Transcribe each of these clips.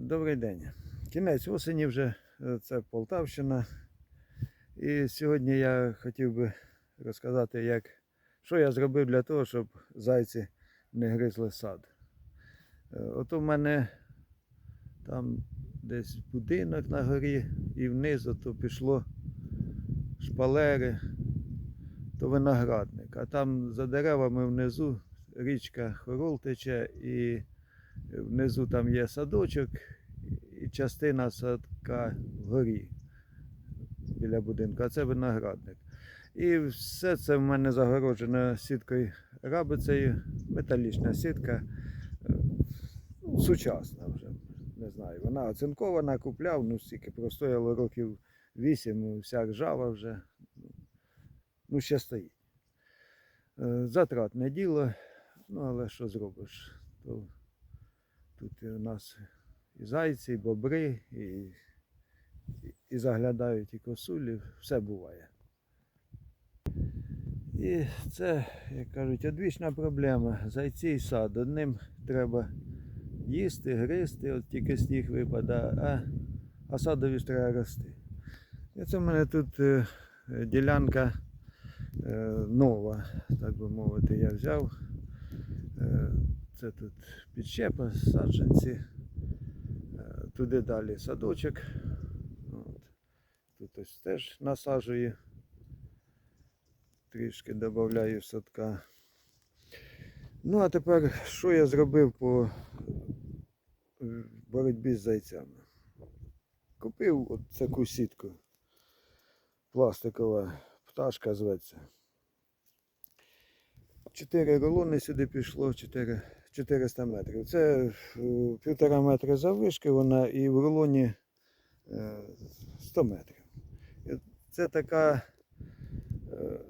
Добрий день. Кінець осені вже е, це Полтавщина. І сьогодні я хотів би розказати, як, що я зробив для того, щоб зайці не гризли сад. Е, От у мене там десь будинок на горі і вниз то пішло шпалери, то виноградник. А там за деревами внизу річка Хорол тече і внизу там є садочок і частина садка вгорі біля будинку, а це виноградник. І все це в мене загороджено сіткою рабицею, металічна сітка, е, сучасна вже. Не знаю, вона оцинкована, купляв, ну стільки простояло років вісім, вся ржава вже. Ну, ще стоїть. Е, Затратне діло, ну але що зробиш? То Тут у нас і зайці, і бобри, і, і, заглядають і косулі, все буває. І це, як кажуть, одвічна проблема. Зайці і сад. Одним треба їсти, гризти, от тільки сніг випадає, а, а садові треба рости. І це в мене тут е, ділянка е, нова, так би мовити, я взяв. Е, це тут підщепа, саджанці. Е, Туди далі садочок. От. Тут ось теж насаджую. Трішки додаю садка. Ну, а тепер що я зробив по е, боротьбі з зайцями? Купив от таку сітку. Пластикова пташка зветься. Чотири рулони сюди пішло, 4, 400 метрів. Це е, півтора метра заввишки вона і в рулоні е, 100 метрів. Це така е,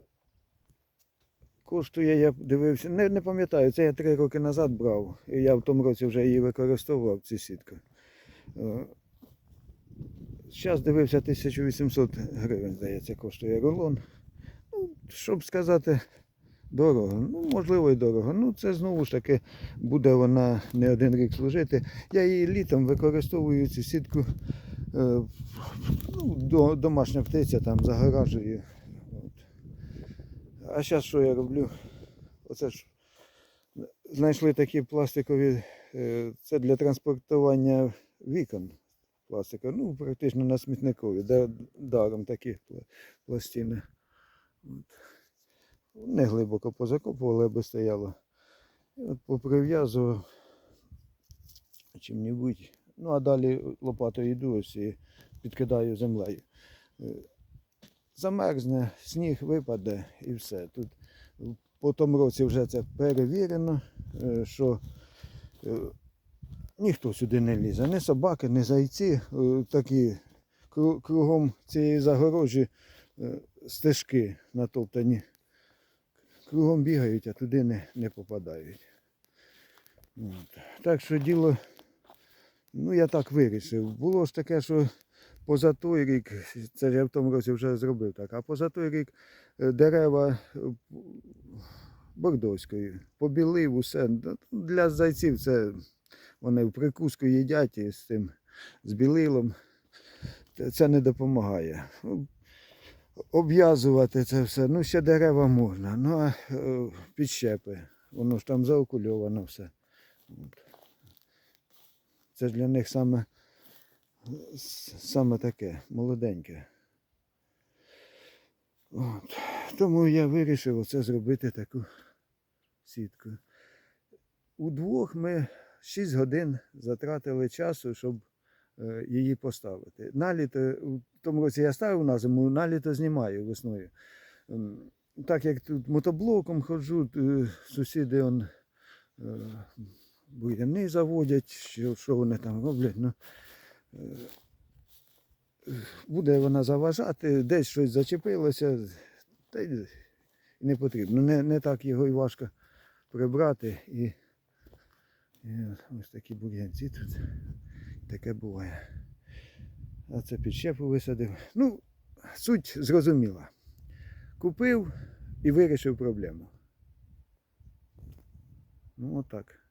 коштує, я дивився, не, не пам'ятаю, це я три роки назад брав. І я в тому році вже її використовував, цю сітку. Зараз дивився 1800 гривень, здається, коштує рулон. Ну, щоб сказати, Дорого. Ну, можливо, і дорого. Ну, це знову ж таки буде вона не один рік служити. Я її літом використовую цю сітку. Е, ну, домашня птиця там загоражую. От. А зараз що я роблю? Оце ж знайшли такі пластикові, е, це для транспортування вікон. Пластика, ну, практично на смітникові, даром такі пластини. От. Не глибоко позакопували, аби стояло. От поприв'язував чим-небудь. Ну, а далі лопатою йду ось і підкидаю землею. Е, Замерзне, сніг випаде і все. Тут по тому році вже це перевірено, е, що е, ніхто сюди не лізе. Ні собаки, ні зайці. Такі кругом цієї загорожі стежки натоптані кругом бігають, а туди не, не попадають. От. Так що діло, ну я так вирішив. Було ж таке, що поза той рік, це я в тому році вже зробив так, а поза той рік е, дерева е, бордоською, побілив усе. Ну, Для зайців це вони в прикуску їдять і з тим з білилом. Це- Це не допомагає. Обв'язувати це все. Ну, ще дерева можна, ну а е, підщепи. Воно ж там заокульовано все. Це ж для них саме, саме таке, молоденьке. От. Тому я вирішив оце зробити таку сітку. Удвох ми 6 годин затратили часу, щоб е, її поставити. Наліто, тому році я ставив на зиму, наліто знімаю весною. Ем, Так як тут мотоблоком ходжу, е, сусіди он, е, буряни заводять, що, що вони там роблять. Ну, е, буде вона заважати, десь щось зачепилося, та й не потрібно. Не, не так його і важко прибрати. І, і ось такі бур'янці тут. Таке буває. А це підщепу висадив. Ну, суть зрозуміла. Купив і вирішив проблему. Ну, отак.